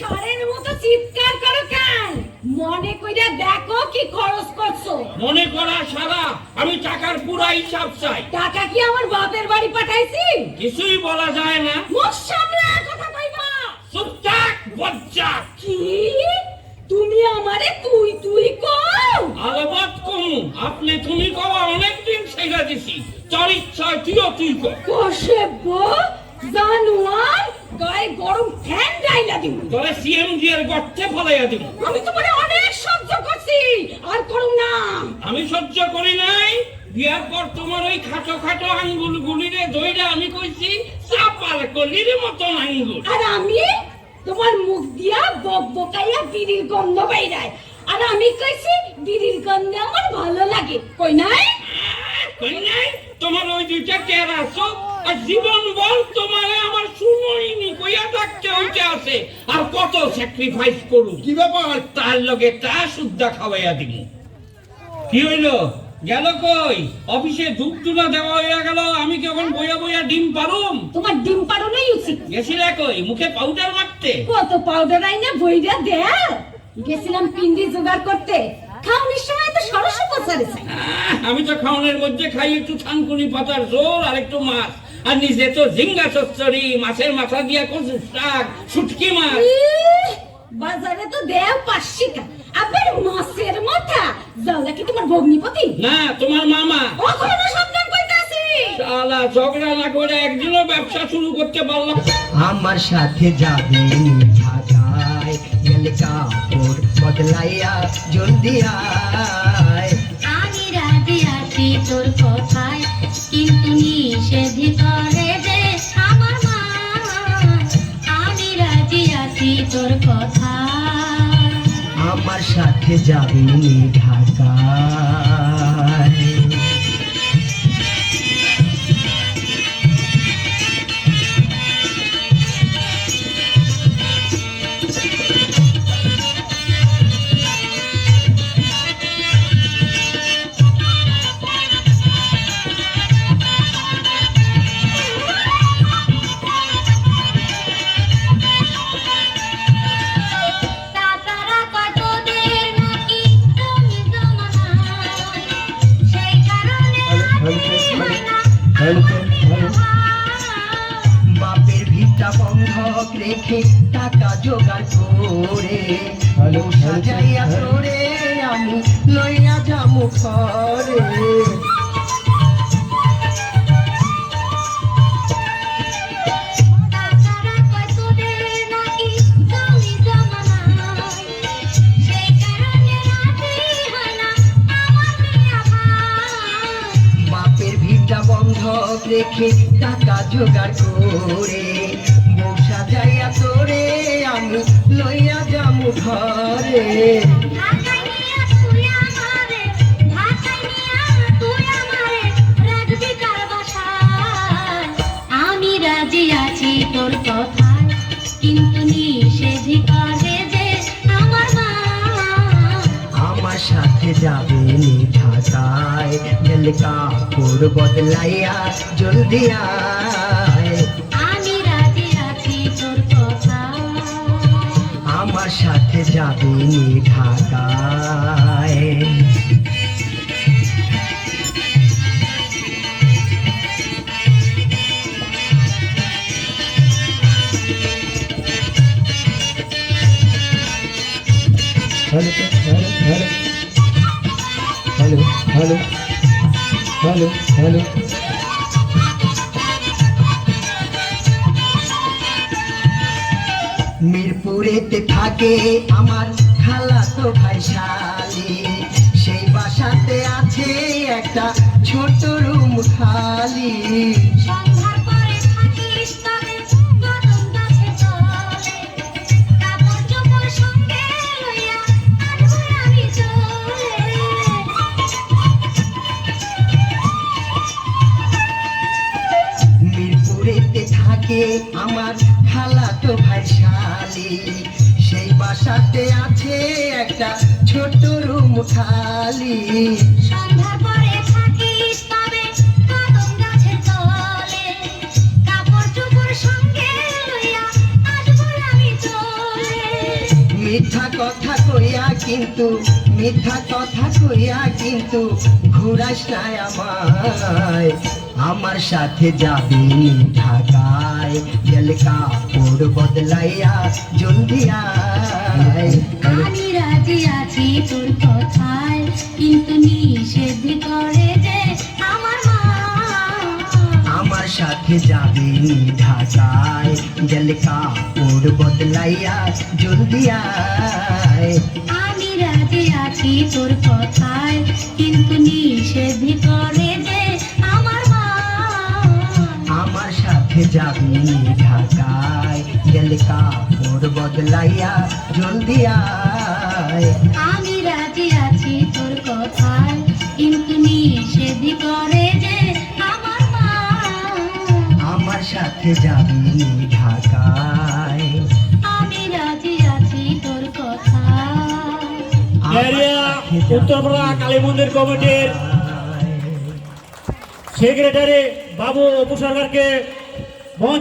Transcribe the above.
ষাঁড়ের মতো চিৎকার করো কেন? মনে কইরা দেখো কি খরচ করছ। মনে করা সারা আমি টাকার পুরা হিসাব চাই। টাকা কি আমার বাপের বাড়ি পাঠাইছি? কিছুই বলা যায় না। মুখ সামনে কথা কইবা। চুপ থাক বজ্জাত। কি? তুমি আমারে তুই তুই কও? আলবাত কমু আপনি তুমি কবা অনেকদিন শেখা দিছি। তোর ইচ্ছায় তুইও তুই কর। কষেব জানোয়ার গায়ে গরম ফ্যান ডাইলা দিব। তবে সিএমজি এর গর্তে ফলাইয়া দিব। আমি তোমারে অনেক সহ্য করছি আর করুম না। আমি সহ্য করি নাই বিয়ার পর তোমার ওই খাটো খাটো আঙ্গুল গুলিরে ধইরা আমি কইছি চাপার কলির মতন আঙ্গুল। আর আমি তোমার মুখ দিয়া বক বকাইয়া বিড়ির গন্ধ বাইরায় আর আমি কইছি বিড়ির গন্ধ আমার ভালো লাগে। কই নাই? কই নাই? তোমার ওই দুইটা কেরা আর জীবন বল তোমারে আমার হইতে আছে আর কত স্যাক্রিফাইস করু কি ব্যাপার? তার লগে তা শুদ্ধা খাওয়াইয়া দিব কি হইল? গেল কই? অফিসে ধূপ তুলা দেওয়া হইয়া গেল আমি কি এখন বইয়া বইয়া ডিম পারুম তোমার ডিম পাড়ানোই উচিত। গেছিলা কই? মুখে পাউডার মারতে কত পাউডার আইনা বইরা দেও গেছিলাম পিন্ডি জোগাড় করতে। খাওয়ানোর সময় তো সরস পচারে চাই আহ, আমি তো খাওয়ানোর মধ্যে খাই একটু থানকুনি পাতার ঝোল আর একটু মাছ। আর নিজে তো ঝিঙ্গা চচ্চড়ি মাছের মাথা দিয়া কচু শাক শুটকি মাছ। বাজারে তো দেও পাঁচশিকা আবার মাছের মাথা। জানলা কি তোমার ভগ্নিপতি। না তোমার মামা। ওখানে সাবধান কইতাছি শালা ঝগড়া না করে একদিনও ব্যবসা শুরু করতে পারলাম আমার সাথে যাবে গেলে কাপড় বদলাইয়া জলদি আয় আমি রাজি আছি তোর কথায়, কিন্তু নিষেধ করে যে আমার মা। আমি রাজি আছি তোর কথা আমার সাথে যাবি ঢাকায়। বাপের ভিটা বন্ধক রেখে টাকা জোগাড় করে সাজাইয়া করে আমি লইয়া যামু ঘরে। বন্ধক রেখে টাকা জোগাড় করে বউ সাজাইয়া তোরে আমি লইয়া যামু ঘরে। আমি রাজি আছি তোর কথায় কিন্তু আমার সাথে যাবে নি ঢাকায়। গেল কাপড় বদলাইয়া জলদি আয়। আমি রাজি আছি তোর কথায় আমার সাথে যাবে নি ঢাকায়। Hello hello. Hello hello. Hello hello মিরপুরেতে থাকে আমার খালাতো ভাই শালি। সেই বাসাতে আছে একটা ছোট রুম খালি। থাকে আমার খালাতো ভাই শালি। সেই বাসাতে আছে একটা ছোট রুম খালি। কইয়া কিন্তু মিথ্যা কথা কইয়া কিন্তু ঘুরাস নাই আমায়। আমার সাথে যাবি ঢাকায় গেল কাপড় বদলাইয়া জলদি আমি রাজি আছি তোর কথায় কিন্তু নিষেধ করে যে আমার মা। আমার সাথে যাবি ঢাকায় গেল কাপড় বদলাইয়া জলদি আয় আমি রাজি আছি তোর কথায় কিন্তু নিষেধ করে যে আমার মা। আমার সাথে যাবি ঢাকায় গেলে কাপড় বদলাইয়া জলদি আয়। আমি রাজি আছি তোর কথায় উত্তরপাড়া কালী মন্দির কমিটির সেক্রেটারি বাবু অপু মঞ্চ